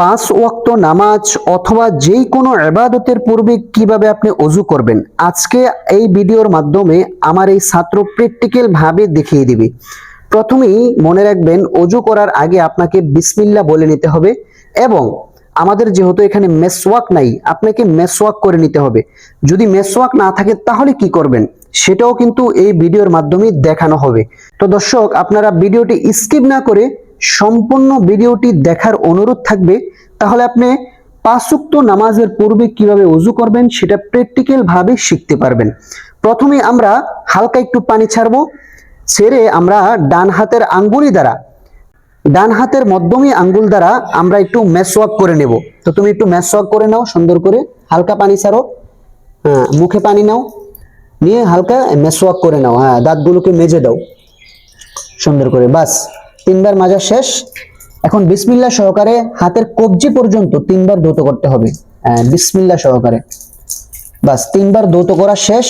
পাঁচ ওয়াক্ত নামাজ অথবা যেই কোনো ইবাদতের পূর্বে কীভাবে আপনি অজু করবেন, আজকে এই ভিডিওর মাধ্যমে আমার এই ছাত্র প্র্যাকটিক্যাল ভাবে দেখিয়ে দিবে। প্রথমেই মনে রাখবেন, অজু করার আগে আপনাকে বিসমিল্লা বলে নিতে হবে এবং আমাদের যেহেতু এখানে মেসওয়াক নাই, আপনাকে মেসওয়াক করে নিতে হবে। যদি মেসওয়াক না থাকে, তাহলে কি করবেন? সেটাও কিন্তু এই ভিডিওর মাধ্যমে দেখানো হবে। তো দর্শক, আপনারা ভিডিওটি স্কিপ না করে সম্পূর্ণ ভিডিওটি দেখার অনুরোধ থাকবে, তাহলে আপনি পাঁচুক্ত নামাজের পূর্বে কীভাবে উজু করবেন সেটা প্র্যাকটিক্যাল ভাবে শিখতে পারবেন। প্রথমে আমরা হালকা একটু পানি ছাড়বো, ছেড়ে আমরা ডান হাতের আঙ্গুলি দ্বারা, ডান হাতের মধ্যমী আঙ্গুল দ্বারা আমরা একটু মেসওয়াক করে নেব। তো তুমি একটু মেসওয়াক করে নাও, সুন্দর করে হালকা পানি ছাড়ো। হ্যাঁ মুখে পানি নাও, নিয়ে হালকা মেসওয়াক করে নাও। হ্যাঁ দাঁতগুলোকে মেজে দাও। সুন্দর করে, বাস। তিনবার মাজা শেষ। এখন বিসমিল্লা সহকারে হাতের কবজি পর্যন্ত তিনবার ধৌত করতে হবে। হ্যাঁ বিসমিল্লা সহকারে। বাস, তিনবার ধৌত করা শেষ।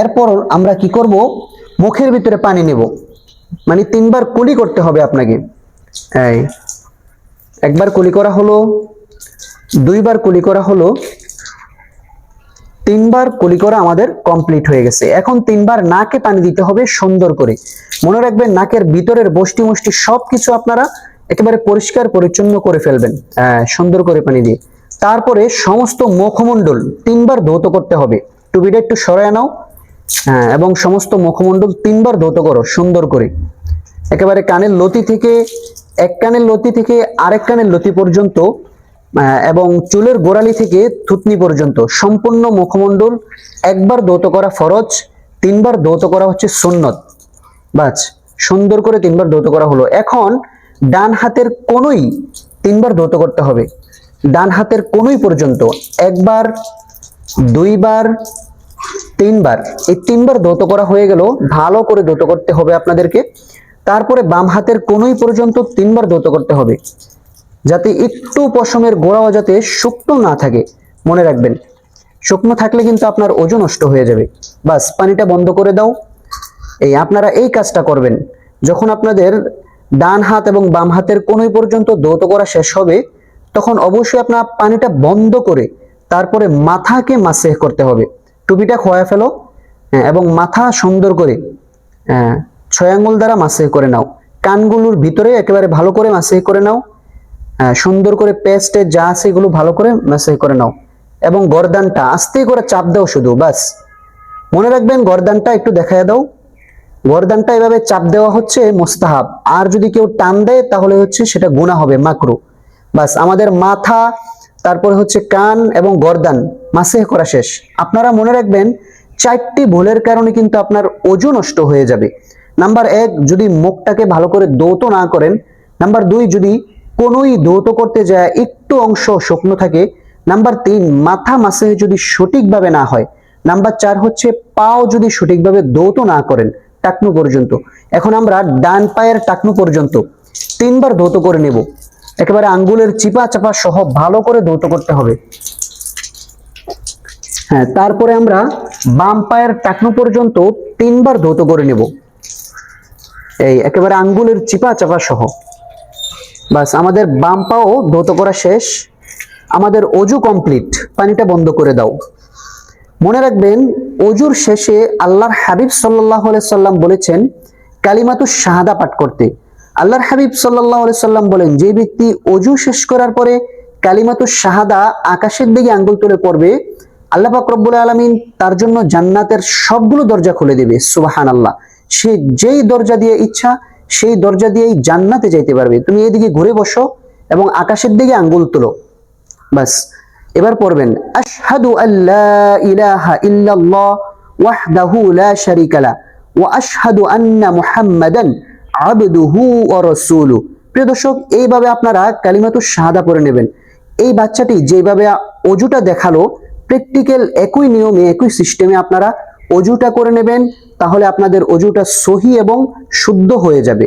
এরপর আমরা কি করব? মুখের ভিতরে পানি নেব। মানে তিনবার কুলি করতে হবে আপনাকে। একবার কুলি করা হলো, দুইবার কুলি করা হলো তিনবার কুলি করা আমাদের কমপ্লিট হয়ে গেছে। এখন তিনবার নাকে পানি দিতে হবে সুন্দর করে। মনে রাখবেন নাকের ভিতরের বষ্টি মুষ্টি সবকিছু আপনারা একেবারে পরিষ্কার পরিচ্ছন্ন করে ফেলবেন। হ্যাঁ, সুন্দর করে পানি দিয়ে। তারপরে সমস্ত মুখমণ্ডল তিনবার ধৌত করতে হবে। টুপিটা একটু সরায় নাও। হ্যাঁ এবং সমস্ত মুখমণ্ডল তিনবার ধৌত করো সুন্দর করে। একেবারে কানের লতি থেকে এক কানের লতি থেকে আরেক কানের লতি পর্যন্ত এবং চুলের গোড়ালি থেকে থুতনি পর্যন্ত সম্পূর্ণ মুখমণ্ডল, একবার দৌত করা ফরজ, তিনবার দৌত করা হচ্ছে সুন্নত। বাস, সুন্দর করে তিনবার দৌত করা হলো। এখন ডান হাতের কোনোই তিনবার দৌত করতে হবে। ডান হাতের কোনোই পর্যন্ত একবার, দুইবার, তিনবার, এই তিনবার দৌত করা হয়ে গেল। ভালো করে দৌত করতে হবে আপনাদেরকে। তারপরে বাম হাতের কোনোই পর্যন্ত তিনবার দৌত করতে হবে। যাতে একটু পশমের গোড়াও যাতে শুকনো না থাকে। মনে রাখবেন শুকনো থাকলে কিন্তু আপনার ওজন নষ্ট হয়ে যাবে। বাস পানিটা বন্ধ করে দাও। এই আপনারা এই কাজটা করবেন যখন আপনাদের ডান হাত এবং বাম হাতের কোনোই পর্যন্ত দৌত করা শেষ হবে তখন অবশ্যই আপনার পানিটা বন্ধ করে তারপরে মাথাকে মাসেহ করতে হবে। টুপিটা খোয়া ফেলো হ্যাঁ, এবং মাথা সুন্দর করে হ্যাঁ, ছয় আঙ্গুল দ্বারা মাসেহ করে নাও। কানগুলোর ভিতরে একেবারে ভালো করে মাসেহ করে নাও। সুন্দর করে পেস্টে যা আছে এগুলো ভালো করে মাসেহ করে নাও। এবং গরদানটা আস্তে করে চাপ দাও শুধু বাস মনে রাখবেন গরদানটা একটু দেখায় দাও। গরদানটা এভাবে চাপ দেওয়া হচ্ছে মোস্তাহাব। আর যদি কেউ টান দেয়, তাহলে হচ্ছে সেটা গুণা হবে, মাকরু। বাস আমাদের মাথা, তারপরে হচ্ছে কান এবং গরদান মাসেহ করা শেষ। আপনারা মনে রাখবেন, চারটি ভুলের কারণে কিন্তু আপনার ওজন নষ্ট হয়ে যাবে। নাম্বার এক, যদি মুখটাকে ভালো করে দৌত না করেন। নাম্বার দুই, যদি কোনোই দৌত করতে যায়, একটু অংশ শুকনো থাকে। নাম্বার তিন, মাথা মাসে যদি সঠিকভাবে না হয়, নাম্বার চার হচ্ছে পাও যদি সঠিকভাবে দৌত না করেন, টাকনু পর্যন্ত। এখন আমরা ডান পায়ের টাকনু পর্যন্ত তিনবার দৌত করে নেব। একেবারে আঙ্গুলের চিপা চাপা সহ ভালো করে দৌত করতে হবে। হ্যাঁ তারপরে আমরা বাম পায়ের টাকনু পর্যন্ত তিনবার ধৌত করে নেব। এই একেবারে আঙ্গুলের চিপা চাপা সহ। বাস, আমাদের বাম পাও ধৌত করা শেষ। আমাদের অজু কমপ্লিট পানিটা বন্ধ করে দাও। মনে রাখবেন, অজুর শেষে আল্লাহর হাবিব সাল্লাহ সাল্লাম বলেছেন, কালিমাতু শাহাদা পাঠ করতে। আল্লাহর হাবিব সাল্লাহ সাল্লাম বলেন, যে ব্যক্তি অজু শেষ করার পরে কালিমাতু শাহাদা আকাশের দিকে আঙ্গুল তুলে পড়বে, আল্লাহ রব্বুল আলমিন তার জন্য জান্নাতের সবগুলো দরজা খুলে দেবে সুবাহান আল্লাহ সে যেই দরজা দিয়ে ইচ্ছা সেই দরজা দিয়েই জান্নাতে যাইতে পারবে। তুমি এদিকে ঘুরে বসো এবং আকাশের দিকে আঙ্গুল তুলো। বাস, এবার পড়বেন, আশহাদু আল্লা ইলাহা ইল্লাল্লাহ ওয়াহদাহু লা শারীকা লা ওয়া আশহাদু আন্না মুহাম্মাদান আবদুহু ওয়া রাসূলু প্রিয় দর্শক, এইভাবে আপনারা কালিমাতু শাহাদা পড়ে নেবেন। এই বাচ্চাটি যেভাবে অজুটা দেখাল প্র্যাকটিক্যাল একই নিয়মে, একই সিস্টেমে আপনারা অজুটা করে নেবেন। তাহলে আপনাদের অজুটা সহি এবং শুদ্ধ হয়ে যাবে।